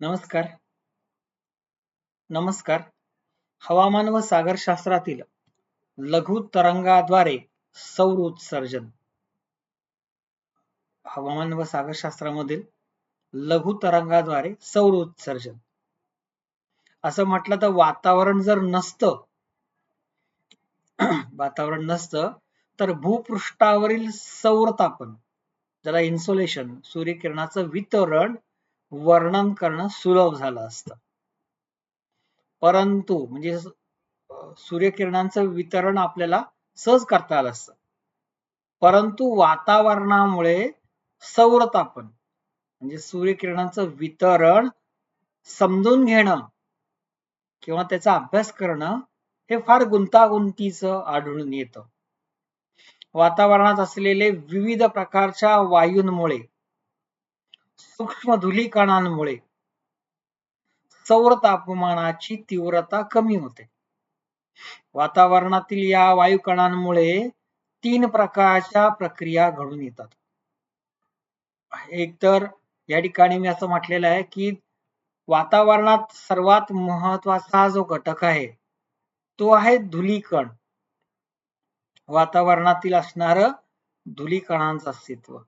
नमस्कार. नमस्कार. हवामान व सागरशास्त्रातील लघु तरंगाद्वारे सौर उत्सर्जन. हवामान व सागरशास्त्रामधील लघु तरंगाद्वारे सौर उत्सर्जन. असं म्हटलं तर वातावरण जर नसतं वातावरण नसतं तर भूपृष्ठावरील सौर तापन ज्याला इन्सोलेशन सूर्यकिरणाचं वितरण वर्णन करणं सुलभ झालं असतं. परंतु म्हणजे सूर्यकिरणांचं वितरण आपल्याला सहज करता आलं असतं. परंतु वातावरणामुळे सौरतापन म्हणजे सूर्यकिरणांचं वितरण समजून घेणं किंवा त्याचा अभ्यास करणं हे फार गुंतागुंतीचं आढळून येतं. वातावरणात असलेले विविध प्रकारच्या वायूंमुळे सूक्ष्म धुलीकणांमुळे सौर तापमानाची तीव्रता कमी होते. वातावरणातील या वायुकणांमुळे तीन प्रकारच्या प्रक्रिया घडून येतात. एक तर या ठिकाणी मी असं म्हटलेलं आहे की वातावरणात सर्वात महत्त्वाचा जो घटक आहे तो आहे धुलीकण. वातावरणातील असणार धुलीकणांचं अस्तित्व.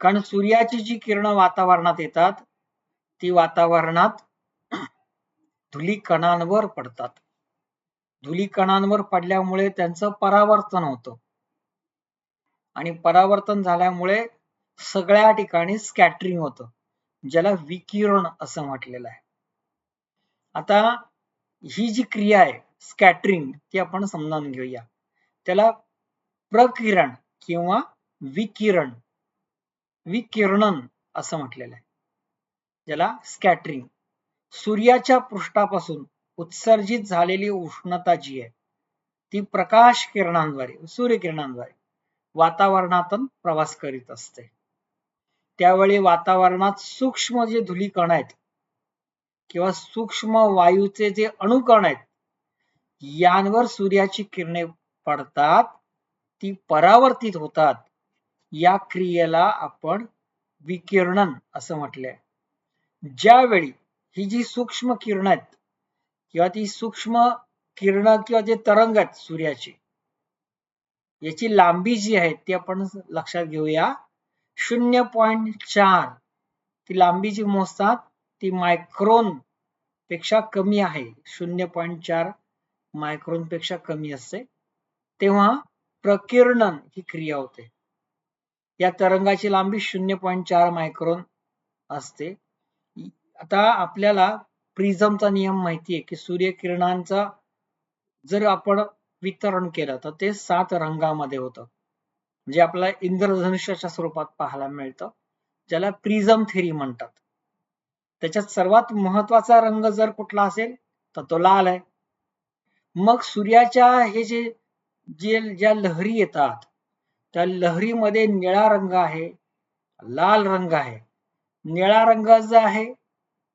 कारण सूर्याची जी किरण वातावरणात येतात ती वातावरणात धुलीकणांवर पडतात. धुलीकणांवर पडल्यामुळे त्यांचं परावर्तन होतं. आणि परावर्तन झाल्यामुळे सगळ्या ठिकाणी स्कॅटरिंग होतं ज्याला विकिरण असं म्हटलेलं आहे. आता ही जी क्रिया आहे स्कॅटरिंग ती आपण समजावून घेऊया. त्याला प्रकिरण किंवा विकिरण विकिरणन असं म्हटलेलं आहे. ज्याला स्कॅटरिंग सूर्याच्या पृष्ठापासून उत्सर्जित झालेली उष्णता जी आहे ती प्रकाश किरणांद्वारे सूर्यकिरणांद्वारे वातावरणातून प्रवास करीत असते. त्यावेळी वातावरणात सूक्ष्म जे धुलीकण आहेत किंवा सूक्ष्म वायूचे जे अणुकण आहेत यांवर सूर्याची किरणे पडतात ती परावर्तित होतात या क्रियेला आपण विकिरणन असं म्हटलंय. ज्यावेळी ही जी सूक्ष्म किरण आहेत किंवा ती सूक्ष्म किरण किंवा जे तरंग आहेत सूर्याची याची लांबी जी आहे ती आपण लक्षात घेऊया. शून्य पॉइंट चार ती लांबी जी मोजतात ती मायक्रोनपेक्षा कमी आहे. शून्य पॉइंट चार मायक्रोनपेक्षा कमी असते. तेव्हा प्रकिरणन ही क्रिया होते. या तरंगाची लांबी शून्य पॉईंट चार मायक्रोन असते. आता आपल्याला प्रिझमचा नियम माहिती आहे की सूर्यकिरणांचा जर आपण वितरण केलं तर ते सात रंगामध्ये होतं. जे आपल्याला इंद्रधनुष्याच्या स्वरूपात पाहायला मिळतं ज्याला प्रिझम थेरी म्हणतात. त्याच्यात सर्वात महत्त्वाचा रंग जर कुठला असेल तर तो लाल आहे. मग सूर्याच्या हे जे जे ज्या लहरी येतात त्या लहरीमध्ये निळा रंग आहे लाल रंग आहे. निळा रंग जो आहे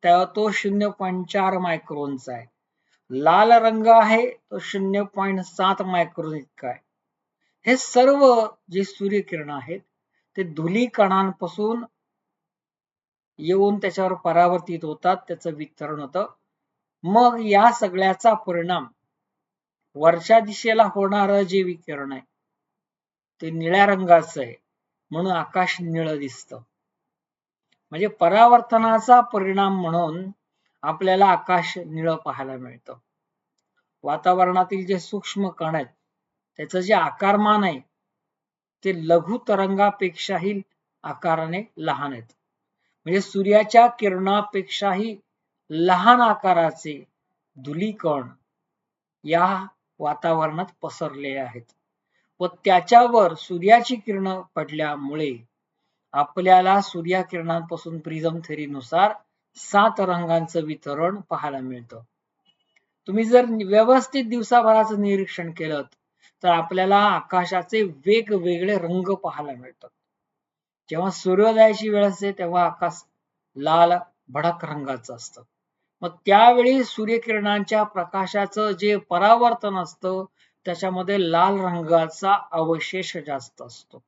त्या तो शून्य पॉईंट चार मायक्रोनचा आहे. लाल रंग आहे तो शून्य पॉईंट सात मायक्रोन इतका आहे. हे सर्व जे सूर्यकिरण आहेत ते धुली कणांपासून येऊन त्याच्यावर परावर्तित होतात त्याचं वितरण होतं. मग या सगळ्याचा परिणाम वरच्या दिशेला होणार जे विकिरण आहे ते निळ्या रंगाचं आहे. म्हणून आकाश निळं दिसतं. म्हणजे परावर्तनाचा परिणाम म्हणून आपल्याला आकाश निळं पाहायला मिळतं. वातावरणातील जे सूक्ष्म कण आहेत त्याचं जे आकारमान आहे ते लघु तरंगापेक्षाही आकाराने लहान आहेत. म्हणजे सूर्याच्या किरणापेक्षाही लहान आकाराचे धुलीकण या वातावरणात पसरले आहेत. व त्याच्यावर सूर्याची किरण पडल्यामुळे आपल्याला सूर्यकिरणांपासून प्रिझम थेरीनुसार सात रंगांचं वितरण पाहायला मिळतं. तुम्ही जर व्यवस्थित दिवसाभराचं निरीक्षण केलं तर आपल्याला आकाशाचे वेगवेगळे रंग पाहायला मिळतात. जेव्हा सूर्योदयाची वेळ असते तेव्हा आकाश लाल भडक रंगाचं असतं. मग त्यावेळी सूर्यकिरणांच्या प्रकाशाचं जे परावर्तन असतं त्याच्यामध्ये लाल रंगाचा अवशेष जास्त असतो.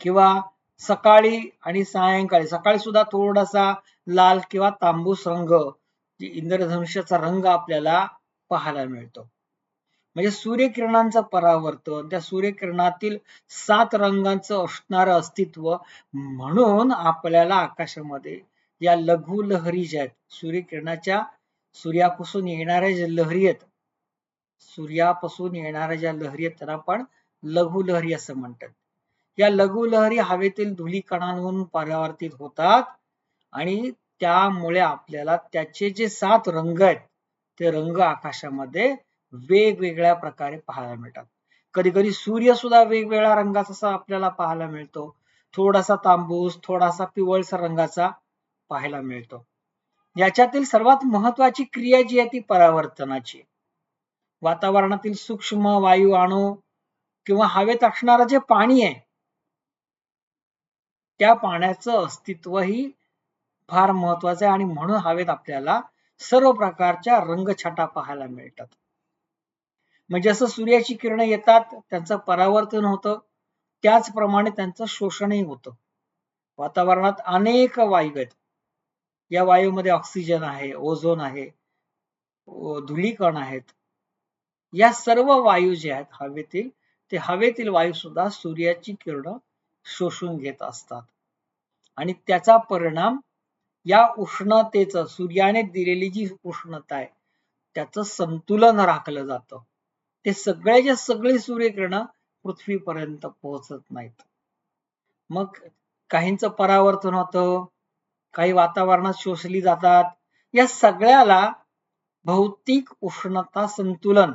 किंवा सकाळी आणि सायंकाळी सकाळी सुद्धा थोडासा लाल किंवा तांबूस रंग इंद्रधनुष्याचा रंग आपल्याला पाहायला मिळतो. म्हणजे सूर्यकिरणांचं परावर्तन त्या सूर्यकिरणातील सात रंगांचं असणारं अस्तित्व म्हणून आपल्याला आकाशामध्ये या लघु लहरी ज्या आहेत सूर्यकिरणाच्या सूर्यापासून येणाऱ्या ज्या लहरी आहेत सूर्यापासून येणाऱ्या ज्या लहरी आहेत त्यांना आपण लघु लहरी असं म्हणतात. या लघु लहरी हवेतील धुलीकणांहून परावर्तित होतात आणि त्यामुळे आपल्याला त्याचे जे सात रंग आहेत ते रंग आकाशामध्ये वेगवेगळ्या प्रकारे पाहायला मिळतात. कधी कधी सूर्य सुद्धा वेगवेगळ्या रंगाचा आपल्याला पाहायला मिळतो. थोडासा तांबूस थोडासा पिवळसर रंगाचा पाहायला मिळतो. याच्यातील सर्वात महत्वाची क्रिया जी आहे ती परावर्तनाची वातावरणातील सूक्ष्म वायू अणू किंवा हवेत असणारं जे पाणी आहे त्या पाण्याचं अस्तित्वही फार महत्वाचं आहे आणि म्हणून हवेत आपल्याला सर्व प्रकारच्या रंगछटा पाहायला मिळतात. म्हणजे जसं सूर्याची किरण येतात त्यांचं परावर्तन होतं त्याचप्रमाणे त्यांचं शोषणही होतं. वातावरणात अनेक वायू आहेत. या वायूमध्ये ऑक्सिजन आहे ओझोन आहे धुलीकण आहेत. या सर्व वायू जे आहेत हवेतील ते हवेतील वायू सुद्धा सूर्याची किरण शोषून घेत असतात. आणि त्याचा परिणाम या उष्णतेचं सूर्याने दिलेली जी उष्णता आहे त्याचं संतुलन राखलं जातं. ते सगळ्याच्या सगळी सूर्यकिरण पृथ्वीपर्यंत पोहोचत नाहीत. मग काहींचं परावर्तन होतं काही वातावरणात शोषली जातात. या सगळ्याला भौतिक उष्णता संतुलन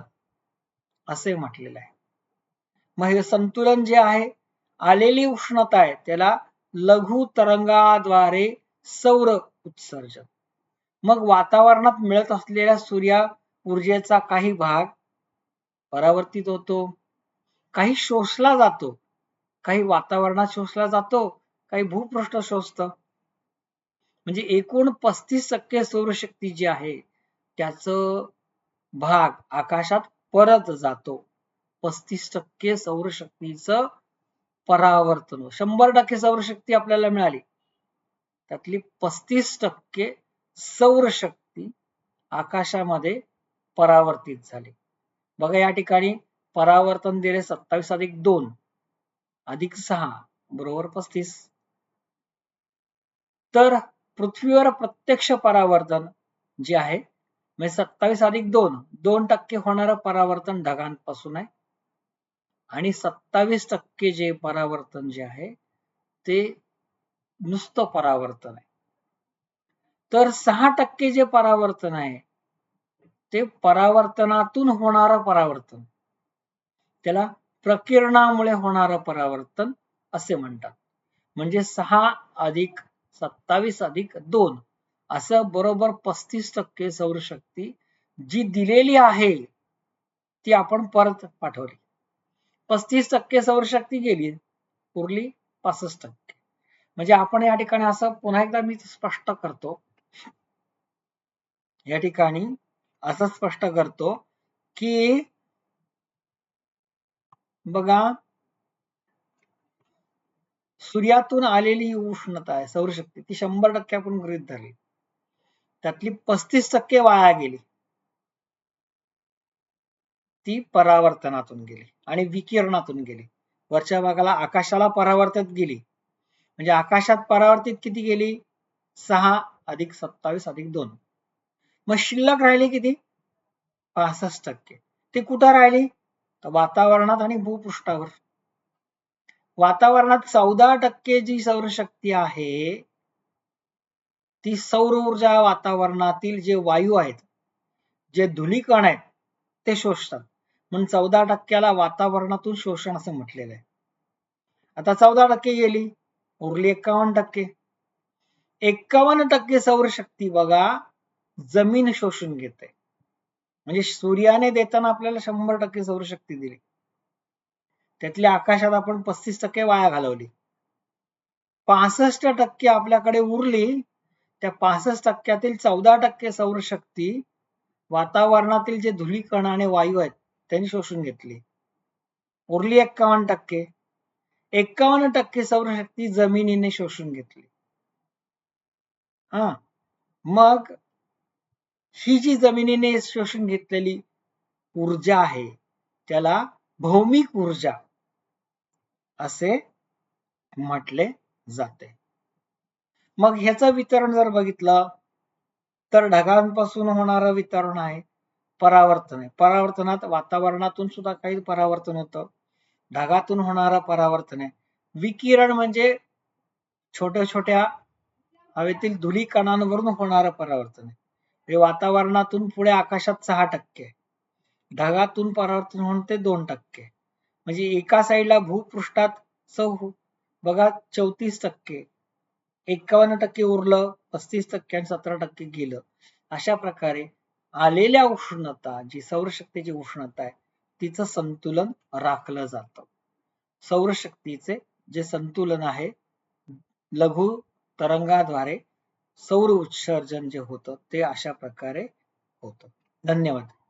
असे म्हटलेलं आहे. मग हे संतुलन जे आहे आलेली उष्णता आहे त्याला लघु तरंगाद्वारे सौर उत्सर्जन. मग वातावरणात मिळत असलेल्या सूर्या ऊर्जेचा काही भाग परावर्तित होतो काही शोषला जातो काही वातावरणात शोषला जातो काही भूपृष्ठ शोषत. म्हणजे एकूण पस्तीस टक्के सौरशक्ती जी आहे त्याच भाग आकाशात परत जातो. पस्तीस टक्के सौरशक्तीचं परावर्तन शंभर टक्के सौरशक्ती आपल्याला मिळाली. त्यातली पस्तीस टक्के सौरशक्ती आकाशामध्ये परावर्तित झाली. बघा या ठिकाणी परावर्तन दिले सत्तावीस अधिक दोन अधिक सहा बरोबर पस्तीस. तर पृथ्वीवर प्रत्यक्ष परावर्तन जे आहे म्हणजे सत्तावीस अधिक दोन दोन टक्के होणारं परावर्तन ढगांपासून आहे. आणि सत्तावीस टक्के जे परावर्तन जे आहे ते नुसतं परावर्तन आहे. तर सहा टक्के जे परावर्तन आहे ते परावर्तनातून होणारं परावर्तन. त्याला प्रकिरणामुळे होणारं परावर्तन असे म्हणतात. म्हणजे सहा अधिक सत्तावीस अधिक दोन असं बरोबर पस्तीस टक्के सौरशक्ती जी दिलेली आहे ती आपण परत पाठवली. पस्तीस टक्के सौरशक्ती गेली उरली पासष्ट टक्के. म्हणजे आपण या ठिकाणी असं पुन्हा एकदा मी स्पष्ट करतो. या ठिकाणी असं स्पष्ट करतो की बघा सूर्यातून आलेली उष्णता आहे सौरशक्ती ती शंभर टक्के आपण गृहित धरली. त्यातली पस्तीस टक्के वाया गेली. ती परावर्तनातून गेली आणि विकिरणातून गेली. वरच्या भागाला आकाशाला परावर्तित गेली. म्हणजे आकाशात परावर्तित किती गेली? सहा अधिक सत्तावीस अधिक दोन. मग शिल्लक राहिली किती? पासष्ट टक्के. ती कुठं राहिली? तर वातावरणात आणि भूपृष्ठावर. वातावरणात चौदा टक्के जी सौरशक्ती आहे ती सौर ऊर्जा वातावरणातील जे वायू आहेत जे धुलीकण आहेत ते शोषतात. म्हणून चौदा टक्क्याला वातावरणातून शोषण असं म्हटलेलं आहे. आता चौदा टक्के गेली उरली एक्कावन्न टक्के. एक्कावन्न टक्के सौरशक्ती बघा जमीन शोषून घेते. म्हणजे सूर्याने देताना आपल्याला शंभर टक्के सौरशक्ती दिली. त्यातल्या आकाशात आपण पस्तीस टक्के वाया घालवली. पासष्ट टक्के आपल्याकडे उरली त्या पासष्ट टक्क्यातील चौदा टक्के सौरशक्ती वातावरणातील जे धुलीकण आणि वायू आहेत त्यांनी शोषून घेतली. उरली एक्कावन्न टक्के. एक्कावन्न टक्के सौरशक्ती जमिनीने शोषून घेतली. हा. मग ही जी जमिनीने शोषून घेतलेली ऊर्जा आहे त्याला भौमिक ऊर्जा असे म्हटले जाते. मग ह्याचं वितरण जर बघितलं तर ढगांपासून होणारं वितरण आहे परावर्तन. आहे परावर्तनात वातावरणातून सुद्धा काही परावर्तन होतं. ढगातून होणारं परावर्तन आहे. विकिरण म्हणजे छोट्या छोट्या हवेतील धुली कणांवरून होणारं परावर्तन आहे. हे वातावरणातून पुढे आकाशात सहा टक्के ढगातून परावर्तन होऊन ते दोन टक्के म्हणजे एका साईडला भूपृष्ठात चौ बघा चौतीस टक्के एकावन्न टक्के उरलं पस्तीस टक्के आणि सतरा टक्के गेलं. अशा प्रकारे आलेल्या उष्णता जी सौरशक्तीची उष्णता आहे तिचं संतुलन राखलं जातं. सौरशक्तीचे जे संतुलन आहे लघु तरंगाद्वारे सौर उत्सर्जन जे होतं ते अशा प्रकारे होतं. धन्यवाद.